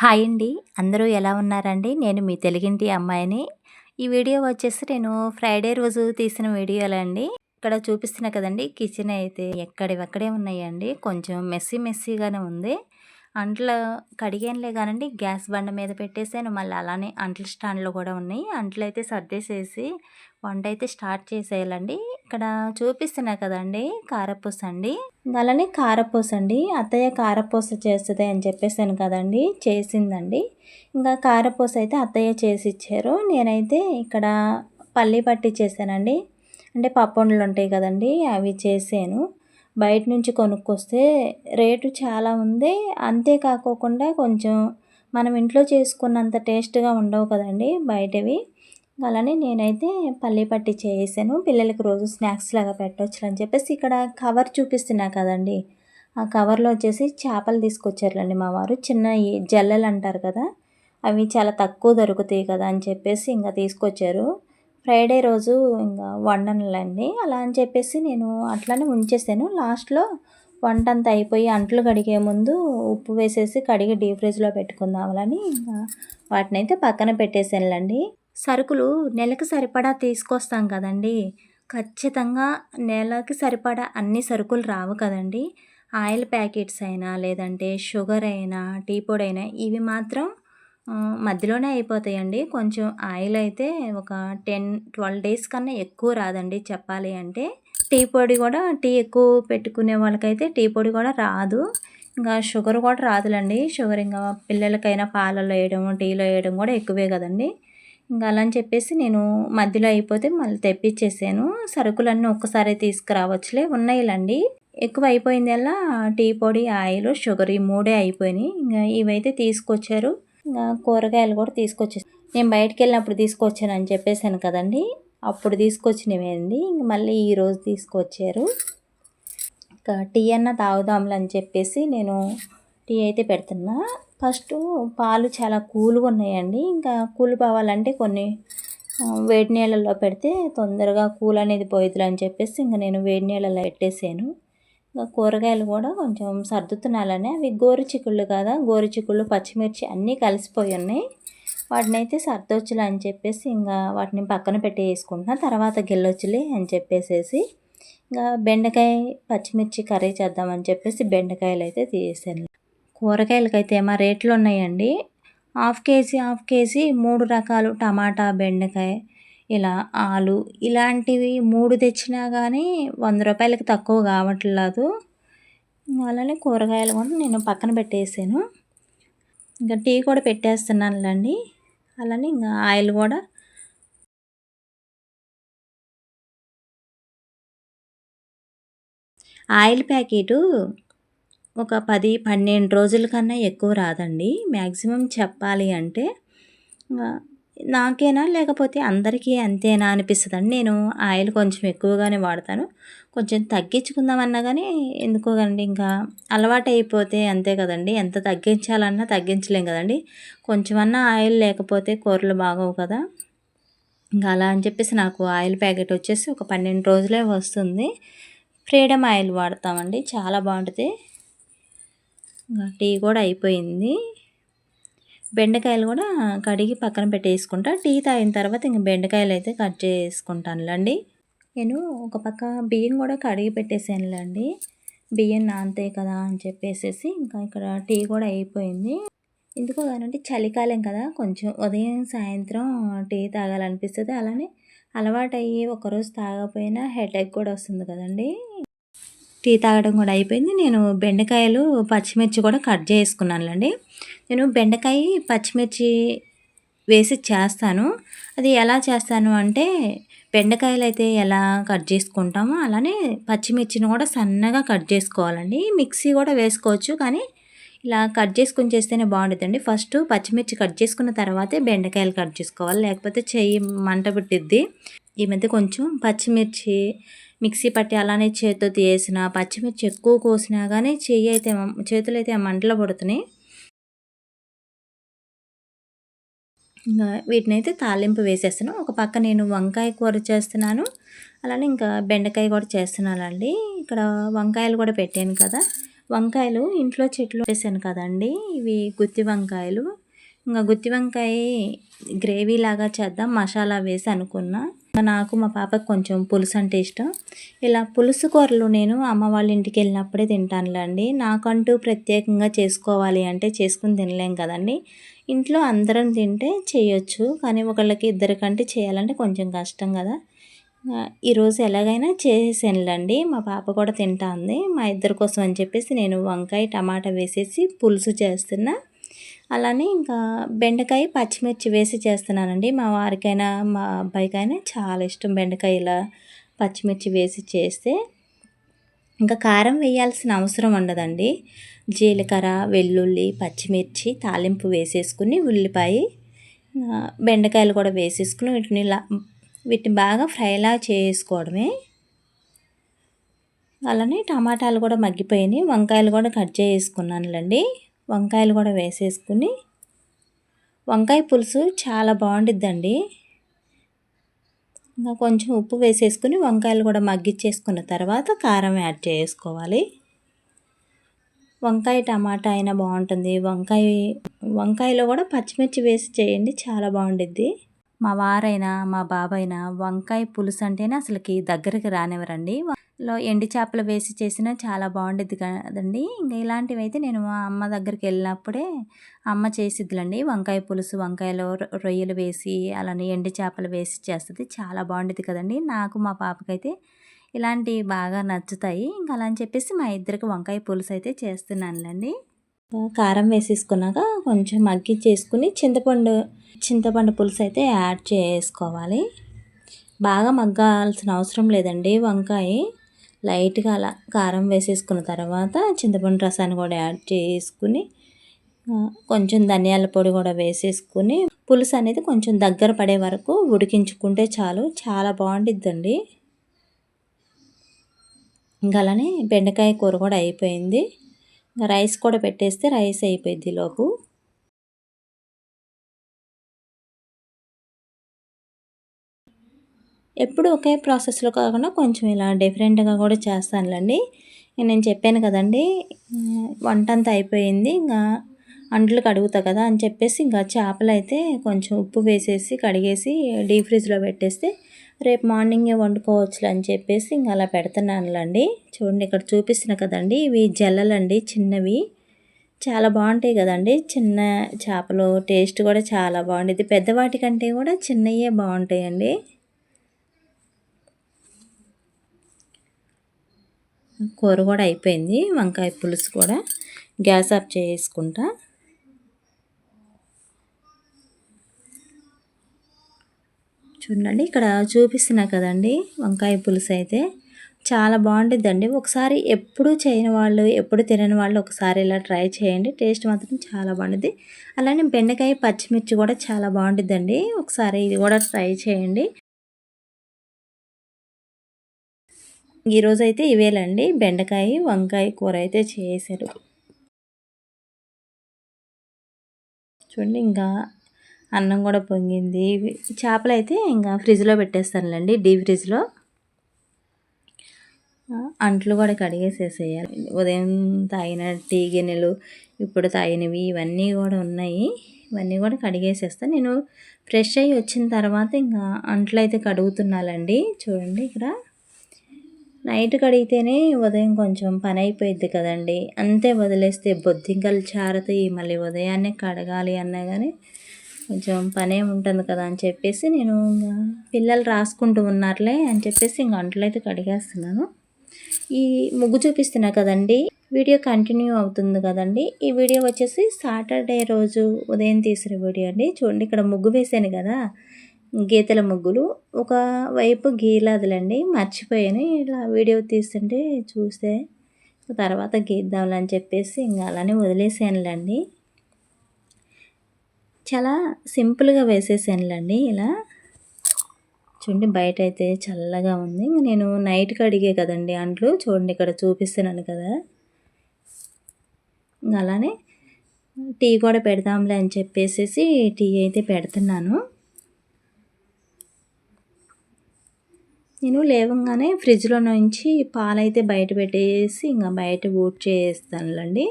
Hi అండి. అందరూ ఎలా ఉన్నారండి? నేను మీ తెలుగింటి అమ్మాయిని. ఈ వీడియో వచ్చేసి నేను ఫ్రైడే రోజు తీసిన వీడియోలండి ఇక్కడ చూపిస్తున్నా కదండి కిచెన్ అయితే ఎక్కడివక్కడే ఉన్నాయండి. కొంచెం మెస్సీ మెస్సీగానే ఉంది. అంట్లు కడిగేనులే కానండి గ్యాస్ బండ మీద పెట్టేసాను. మళ్ళీ అలానే అంట్ల స్టాండ్లో కూడా ఉన్నాయి. అంట్లు అయితే సర్దేసేసి వంట అయితే స్టార్ట్ చేసేయాలండి. ఇక్కడ చూపిస్తున్నా కదండి కారపూస అండి. అలానే కారపూస అండి. అత్తయ్య కారపూస చేస్తుంది అని చెప్పేసాను కదండి. చేసిందండి. ఇంకా కారపూస అయితే అత్తయ్య చేసి ఇచ్చారు నేనైతే ఇక్కడ పల్లి పట్టి చేశానండి. అంటే పప్పండ్లు ఉంటాయి కదండి అవి చేసాను. బయట నుంచి కొనుక్కొస్తే రేటు చాలా ఉంది. అంతేకాకోకుండా కొంచెం మనం ఇంట్లో చేసుకున్నంత టేస్ట్గా ఉండవు కదండి బయటవి. అలానే నేనైతే పల్లి పట్టి చేసాను పిల్లలకి రోజు స్నాక్స్ లాగా పెట్టవచ్చు అని చెప్పేసి ఇక్కడ కవర్ చూపిస్తున్నా కదండి. ఆ కవర్లో వచ్చేసి చేపలు తీసుకొచ్చారులండి మా వారు. చిన్న జల్లలు అంటారు కదా అవి చాలా తక్కువ దొరుకుతాయి కదా అని చెప్పేసి ఇంకా తీసుకొచ్చారు. ఫ్రైడే రోజు ఇంకా వండనులండి. అలా అని చెప్పేసి నేను అట్లానే ఉంచేసాను. లాస్ట్లో వంట అంతా అయిపోయి అంట్లు కడిగే ముందు ఉప్పు వేసేసి కడిగి డీప్ ఫ్రిడ్జ్లో పెట్టుకుందామని ఇంకా వాటిని పక్కన పెట్టేసానులండి. సరుకులు నెలకు సరిపడా తీసుకొస్తాం కదండి. ఖచ్చితంగా నెలకి సరిపడా అన్ని సరుకులు రావు కదండి. ఆయిల్ ప్యాకెట్స్ అయినా లేదంటే షుగర్ అయినా టీ పొడి అయినా ఇవి మాత్రం మధ్యలోనే అయిపోతాయండి. కొంచెం ఆయిల్ అయితే ఒక టెన్ ట్వెల్వ్ డేస్ కన్నా ఎక్కువ రాదండి చెప్పాలి అంటే. టీ పొడి కూడా టీ ఎక్కువ పెట్టుకునే వాళ్ళకైతే టీ పొడి కూడా రాదు. ఇంకా షుగర్ కూడా రాదులండి. షుగర్ ఇంకా పిల్లలకైనా పాలలో వేయడం టీలో వేయడం కూడా ఎక్కువే కదండి. ఇంకా అలా అని చెప్పేసి నేను మధ్యలో అయిపోతే మళ్ళీ తెప్పించేసాను సరుకులన్నీ ఒక్కసారి తీసుకురావచ్చులే ఉన్నాయిలండి. ఎక్కువ అయిపోయింది అలా టీ పొడి ఆయిల్ షుగర్ ఈ మూడే అయిపోయినాయి. ఇంకా ఇవైతే తీసుకొచ్చారు. ఇంకా కూరగాయలు కూడా తీసుకొచ్చి నేను బయటికి వెళ్ళినప్పుడు తీసుకొచ్చాను అని చెప్పేసాను కదండి. అప్పుడు తీసుకొచ్చినవేండి ఇంక మళ్ళీ ఈరోజు తీసుకొచ్చారు. ఇంకా టీ అన్న తాగుదాంలే అని చెప్పేసి నేను టీ అయితే పెడుతున్నా. ఫస్ట్ పాలు చాలా కూల్గా ఉన్నాయండి. ఇంకా కూల్ పోవాలంటే కొన్ని వేడి నీళ్ళల్లో పెడితే తొందరగా కూల్ అనేది పోయిద్దులు అని చెప్పేసి ఇంకా నేను వేడి నీళ్ళలో పెట్టేసాను. ఇంకా కూరగాయలు కూడా కొంచెం సర్దుతున్నాలని. అవి గోరు చిక్కుళ్ళు కదా గోరు చిక్కుళ్ళు పచ్చిమిర్చి అన్నీ కలిసిపోయి ఉన్నాయి. వాటిని అయితే సర్దొచ్చులు అని చెప్పేసి ఇంకా వాటిని పక్కన పెట్టి వేసుకుంటున్నా తర్వాత గిల్లొచ్చులే అని చెప్పేసేసి ఇంకా బెండకాయ పచ్చిమిర్చి కర్రీ చేద్దామని చెప్పేసి బెండకాయలు అయితే తీసేసాను. కూరగాయలకైతే మా రేట్లు ఉన్నాయండి హాఫ్ కేజీ హాఫ్ కేజీ మూడు రకాలు. టమాటా బెండకాయ ఇలా ఆలు ఇలాంటివి మూడు తెచ్చినా కానీ వంద రూపాయలకి తక్కువ కావట్లేదు. అలానే కూరగాయలు కూడా నేను పక్కన పెట్టేసాను. ఇంకా టీ కూడా పెట్టేస్తున్నానులేండి. అలానే ఇంకా ఆయిల్ కూడా ఆయిల్ ప్యాకెటు ఒక పది పన్నెండు రోజుల కన్నా ఎక్కువ రాదండి. మ్యాక్సిమం చెప్పాలి అంటే నాకేనా లేకపోతే అందరికీ అంతేనా అనిపిస్తుందండి. నేను ఆయిల్ కొంచెం ఎక్కువగానే వాడతాను. కొంచెం తగ్గించుకుందామన్నా కానీ ఎందుకో కదండి ఇంకా అలవాటు అయిపోతే అంతే కదండి. ఎంత తగ్గించాలన్నా తగ్గించలేం కదండి. కొంచెమన్నా ఆయిల్ లేకపోతే కూరలు బాగోవు కదా. ఇంకా అలా అని చెప్పేసి నాకు ఆయిల్ ప్యాకెట్ వచ్చేసి ఒక పన్నెండు రోజులే వస్తుంది. ఫ్రీడమ్ ఆయిల్ వాడతామండి. చాలా బాగుంటుంది. టీ కూడా అయిపోయింది. బెండకాయలు కూడా కడిగి పక్కన పెట్టేసుకుంటా. టీ తాగిన తర్వాత ఇంక బెండకాయలు అయితే కట్ చేసుకుంటానులేండి. నేను ఒక పక్క బియ్యం కూడా కడిగి పెట్టేసానులేండి. బియ్యం నాంతే కదా అని చెప్పేసేసి ఇంకా ఇక్కడ టీ కూడా అయిపోయింది. ఎందుకో కానంటే చలికాలం కదా. కొంచెం ఉదయం సాయంత్రం టీ తాగాలనిపిస్తుంది. అలానే అలవాటు అయ్యి ఒకరోజు తాగకపోయినా హెడేక్ కూడా వస్తుంది కదండి. టీ తాగడం కూడా అయిపోయింది. నేను బెండకాయలు పచ్చిమిర్చి కూడా కట్ చేసుకున్నానులేండి. నేను బెండకాయ పచ్చిమిర్చి వేసి చేస్తాను. అది ఎలా చేస్తాను అంటే బెండకాయలు అయితే ఎలా కట్ చేసుకుంటామో అలానే పచ్చిమిర్చిని కూడా సన్నగా కట్ చేసుకోవాలండి. మిక్సీ కూడా వేసుకోవచ్చు కానీ ఇలా కట్ చేసుకుని చేస్తేనే బాగుంటుందండి ఫస్ట్ పచ్చిమిర్చి కట్ చేసుకున్న తర్వాతే బెండకాయలు కట్ చేసుకోవాలి. లేకపోతే చెయ్యి మంట పుట్టిద్ది. ఈ మధ్య కొంచెం పచ్చిమిర్చి మిక్సీ పట్టి అలానే చేతితో తీసిన పచ్చిమిర్చి ఎక్కువ కోసినా కానీ చెయ్యి అయితే చేతులు అయితే మంటలు పడుతున్నాయి. ఇంకా వీటిని అయితే తాలింపు వేసేస్తాను ఒక పక్క నేను వంకాయ కూర చేస్తున్నాను. అలానే ఇంకా బెండకాయ కూడా చేస్తున్నానండి. ఇక్కడ వంకాయలు కూడా పెట్టాను కదా. వంకాయలు ఇంట్లో చెట్లు వేసాను కదండి. ఇవి గుత్తి వంకాయలు. ఇంకా గుత్తి వంకాయ గ్రేవీ లాగా చేద్దాం మసాలా వేసి అనుకున్నా. నాకు మా పాపకు కొంచెం పులుసు అంటే ఇష్టం. ఇలా పులుసు కూరలు నేను అమ్మ వాళ్ళ ఇంటికి వెళ్ళినప్పుడే తింటానులేండి నాకంటూ ప్రత్యేకంగా చేసుకోవాలి అంటే చేసుకుని తినలేం కదండి. ఇంట్లో అందరం తింటే చేయొచ్చు కానీ ఒకళ్ళకి ఇద్దరికంటే చేయాలంటే కొంచెం కష్టం కదా. ఈరోజు ఎలాగైనా చేసేసానులేండి మా పాప కూడా తింటా ఉంది మా ఇద్దరి కోసం అని చెప్పేసి నేను వంకాయ టమాటా వేసేసి పులుసు చేస్తున్నా. అలానే ఇంకా బెండకాయ పచ్చిమిర్చి వేసి చేస్తున్నానండి. మా వారికైనా మా అబ్బాయికైనా చాలా ఇష్టం బెండకాయ ఇలా పచ్చిమిర్చి వేసి చేస్తే. ఇంకా కారం వేయాల్సిన అవసరం ఉండదండి. జీలకర్ర వెల్లుల్లి పచ్చిమిర్చి తాలింపు వేసేసుకుని ఉల్లిపాయ బెండకాయలు కూడా వేసేసుకుని వీటిని ఇలా వీటిని బాగా ఫ్రైలా చేసుకోవడమే. అలానే టమాటాలు కూడా మగ్గిపోయినాయి. వంకాయలు కూడా కట్ చేసుకున్నానులండి. వంకాయలు కూడా వేసేసుకుని వంకాయ పులుసు చాలా బాగుండిద్దండి. ఇంకా కొంచెం ఉప్పు వేసేసుకుని వంకాయలు కూడా మగ్గిచ్చేసుకున్న తర్వాత కారం యాడ్ చేసుకోవాలి. వంకాయ టమాటా అయినా బాగుంటుంది. వంకాయ వంకాయలో కూడా పచ్చిమిర్చి వేసి చేయండి చాలా బాగుండిద్ది. మా వారైనా మా బాబైనా వంకాయ పులుసు అంటేనే అసలుకి దగ్గరికి రానివ్వరండి. లో ఎండి చేపలు వేసి చేసినా చాలా బాగుండిద్ది కదండి. ఇంకా ఇలాంటివి అయితే నేను మా అమ్మ దగ్గరికి వెళ్ళినప్పుడే అమ్మ చేసిద్దిలండి. వంకాయ పులుసు వంకాయలో రొయ్యలు వేసి అలానే ఎండి చేపలు వేసి చేస్తుంది. చాలా బాగుండిద్ది కదండి. నాకు మా పాపకైతే ఇలాంటివి బాగా నచ్చుతాయి. ఇంకా అలా అని చెప్పేసి మా ఇద్దరికి వంకాయ పులుసు అయితే చేస్తున్నానులేండి. కారం వేసేసుకున్నాక కొంచెం మగ్గి చేసుకుని చింతపండు చింతపండు పులుసు అయితే యాడ్ చేసుకోవాలి. బాగా మగ్గాల్సిన అవసరం లేదండి వంకాయ. లైట్గా అలా కారం వేసేసుకున్న తర్వాత చింతపండు రసాన్ని కూడా యాడ్ చేసుకుని కొంచెం ధనియాల పొడి కూడా వేసేసుకుని పులుసు అనేది కొంచెం దగ్గర పడే వరకు ఉడికించుకుంటే చాలు. చాలా బాగుంటుందండి ఇంకా అలానే బెండకాయ కూర కూడా అయిపోయింది. ఇంకా రైస్ కూడా పెట్టేస్తే రైస్ అయిపోయింది లోపు. ఎప్పుడు ఒకే ప్రాసెస్లో కాకుండా కొంచెం ఇలా డిఫరెంట్గా కూడా చేస్తానులేండి. నేను చెప్పాను కదండి వంట అంతా అయిపోయింది ఇంకా అంట్లు కడుగుతా కదా అని చెప్పేసి ఇంకా చేపలు అయితే కొంచెం ఉప్పు వేసేసి కడిగేసి డీప్ ఫ్రిడ్జ్లో పెట్టేస్తే రేపు మార్నింగే వండుకోవచ్చు అని చెప్పేసి ఇంకా అలా పెడుతున్నానులండి. చూడండి ఇక్కడ చూపిస్తున్నా కదండి ఇవి జల్లలండి చిన్నవి. చాలా బాగుంటాయి కదండి చిన్న చేపలు టేస్ట్ కూడా చాలా బాగుంటుంది పెద్దవాటి కంటే కూడా చిన్నయే బాగుంటాయండి. కూర కూడా అయిపోయింది వంకాయ పులుసు కూడా గ్యాస్ ఆఫ్ చేసుకుంటా. చూడండి ఇక్కడ చూపిస్తున్నా కదండి వంకాయ పులుసు అయితే చాలా బాగుంటుందండి ఒకసారి ఎప్పుడు చేయని వాళ్ళు ఎప్పుడు తినని వాళ్ళు ఒకసారి ఇలా ట్రై చేయండి టేస్ట్ మాత్రం చాలా బాగుంటుంది అలానే బెండకాయ పచ్చిమిర్చి కూడా చాలా బాగుంటుందండి ఒకసారి ఇది కూడా ట్రై చేయండి. ఈరోజు అయితే ఇవేలండి. బెండకాయ వంకాయ కూర అయితే చేశారు. చూడండి ఇంకా అన్నం కూడా పొంగింది. చేపలు అయితే ఇంకా ఫ్రిడ్జ్లో పెట్టేస్తానులేండి. డీప్ ఫ్రిడ్జ్లో. అంట్లు కూడా కడిగేసేసేయాలి. ఉదయం తాగిన టీ గిన్నెలు ఇప్పుడు తాగినవి ఇవన్నీ కూడా ఉన్నాయి. ఇవన్నీ కూడా కడిగేసేస్తాను నేను ఫ్రెష్ అయ్యి వచ్చిన తర్వాత ఇంకా అంట్లు అయితే కడుగుతున్నానండి చూడండి ఇక్కడ. నైట్ కడిగితేనే ఉదయం కొంచెం పని అయిపోయిద్ది కదండి. అంతే వదిలేస్తే బొద్దింకలు చారుతాయి మళ్ళీ ఉదయాన్నే కడగాలి అన్నా కానీ కొంచెం పనే ఉంటుంది కదా అని చెప్పేసి నేను పిల్లలు రాసుకుంటూ ఉన్నారులే అని చెప్పేసి ఇంక అంటలైతే కడిగేస్తున్నాను. ఈ ముగ్గు చూపిస్తున్నా కదండి వీడియో కంటిన్యూ అవుతుంది కదండి. ఈ వీడియో వచ్చేసి సాటర్డే రోజు ఉదయం తీసిన వీడియో అండి. చూడండి ఇక్కడ ముగ్గు వేసాను కదా. గీతల ముగ్గులు. ఒక వైపు గీలాదులండి మర్చిపోయాను. ఇలా వీడియో తీస్తుంటే చూస్తే తర్వాత గీద్దాంలని చెప్పేసి ఇంకా అలానే వదిలేసానులేండి. చాలా సింపుల్గా వేసేసానులేండి ఇలా. చూడండి బయట అయితే చల్లగా ఉంది. నేను నైట్కి అడిగే కదండి అంట్లు. చూడండి ఇక్కడ చూపిస్తున్నాను కదా. అలానే టీ కూడా పెడదాంలే అని చెప్పేసి టీ అయితే పెడుతున్నాను. నేను లేవంగానే ఫ్రిడ్జ్లో నుంచి పాలైతే బయట పెట్టేసి ఇంకా బయట ఊడ్ చేస్తానులండి.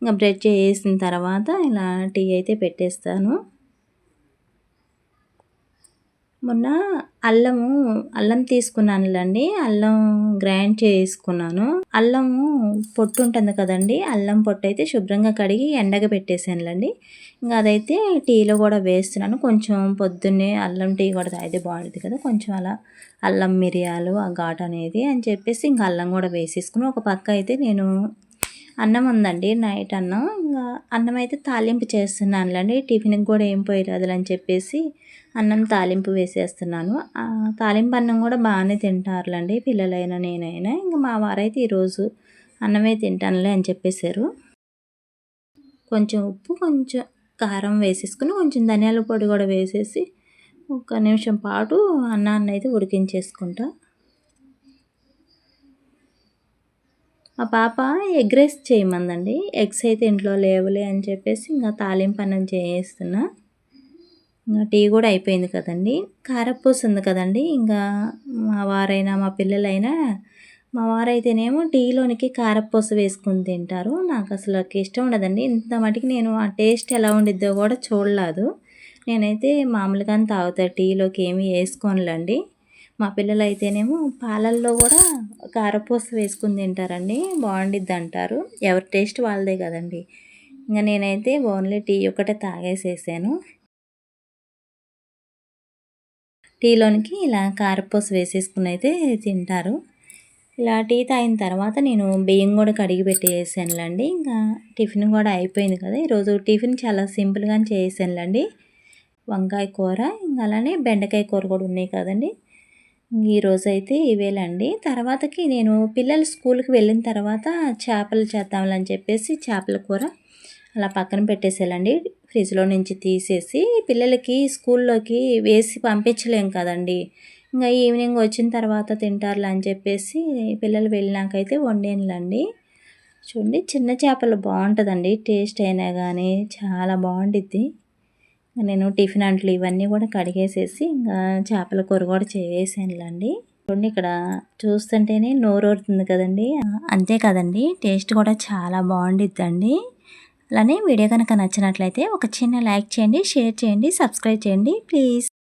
ఇంకా బ్రెడ్ చేసిన తర్వాత ఇలా టీ అయితే పెట్టేస్తాను. మొన్న అల్లము అల్లం తీసుకున్నానులండి. అల్లం గ్రైండ్ చేసుకున్నాను. అల్లము పొట్టు ఉంటుంది కదండి అల్లం పొట్టు అయితే శుభ్రంగా కడిగి ఎండగా పెట్టేసానులండి ఇంకా అదైతే టీలో కూడా వేస్తున్నాను. కొంచెం పొద్దున్నే అల్లం టీ కూడా తాగితే బాగుంటుంది కదా కొంచెం అలా అల్లం మిరియాలు ఆ ఘాట్ అనేది అని చెప్పేసి ఇంకా అల్లం కూడా వేసేసుకుని ఒక పక్క అయితే నేను అన్నం ఉందండి నైట్ అన్నం. ఇంకా అన్నం అయితే తాలింపు చేస్తున్నానులేండి టిఫిన్కి కూడా ఏం పోయిరాదులు అని చెప్పేసి అన్నం తాలింపు వేసేస్తున్నాను. తాలింపు అన్నం కూడా బాగానే తింటారులేండి పిల్లలైనా నేనైనా. ఇంకా మా వారైతే ఈరోజు అన్నమే తింటానులే అని చెప్పేశారు. కొంచెం ఉప్పు కొంచెం కారం వేసేసుకుని కొంచెం ధనియాల పొడి కూడా వేసేసి ఒక నిమిషం పాటు అన్నాన్ని అయితే ఉడికించేసుకుంటా. మా పాప ఎగ్ రైస్ చేయమందండి. ఎగ్స్ అయితే ఇంట్లో లేవులే అని చెప్పేసి ఇంకా తాలింపు అన్నం చేయిస్తున్నా ఇంకా టీ కూడా అయిపోయింది కదండి. కారపూస ఉంది కదండి. ఇంకా మా వారైనా మా పిల్లలైనా మా వారైతేనేమో టీలోనికి కారపూస వేసుకుని తింటారు. నాకు అసలు ఇష్టం ఉండదండి. ఇంత మటుకు నేను ఆ టేస్ట్ ఎలా ఉండిద్దో కూడా చూడలేదు. నేనైతే మామూలుగానే తాగుతా. టీలోకి ఏమీ వేసుకోనులేండి. మా పిల్లలు అయితేనేమో పాలల్లో కూడా కారపూస వేసుకుని తింటారండి. బాగుండిద్ది అంటారు ఎవరి టేస్ట్ వాళ్ళదే కదండి. ఇంకా నేనైతే ఓన్లీ టీ ఒకటే తాగేసేసాను. టీలోనికి ఇలా కారపూస వేసేసుకుని అయితే తింటారు. ఇలా టీ తాగిన తర్వాత నేను బియ్యం కూడా కడిగి పెట్టేసానులండి. ఇంకా టిఫిన్ కూడా అయిపోయింది కదా. ఈరోజు టిఫిన్ చాలా సింపుల్గా చేసానులండి వంకాయ కూర ఇంకా అలానే బెండకాయ కూర కూడా ఉన్నాయి కదండి. ఈరోజు అయితే ఇవేలండి. తర్వాతకి నేను పిల్లలు స్కూల్కి వెళ్ళిన తర్వాత చేపలు చేద్దామని చెప్పేసి చేపల కూర అలా పక్కన పెట్టేసేయాలండి. ఫ్రిడ్జ్లో నుంచి తీసేసి పిల్లలకి స్కూల్లోకి వేసి పంపించలేం కదండి. ఇంకా ఈవినింగ్ వచ్చిన తర్వాత తింటారులే అని చెప్పేసి పిల్లలు వెళ్ళినాకైతే వండేనులండి. చూడండి చిన్న చేపలు బాగుంటుందండి. టేస్ట్ అయినా కానీ చాలా బాగుంటుంది నేను టిఫిన్ అంట్లు ఇవన్నీ కూడా కడిగేసేసి ఇంకా చేపల కూర కూడా చేసేసానులేండి. చూడండి ఇక్కడ చూస్తుంటేనే నోరూరుతుంది కదండి. అంతే కదండి టేస్ట్ కూడా చాలా బాగుండిద్దండి. అలానే వీడియో కనుక నచ్చినట్లయితే ఒక చిన్న లైక్ చేయండి షేర్ చేయండి సబ్స్క్రైబ్ చేయండి ప్లీజ్.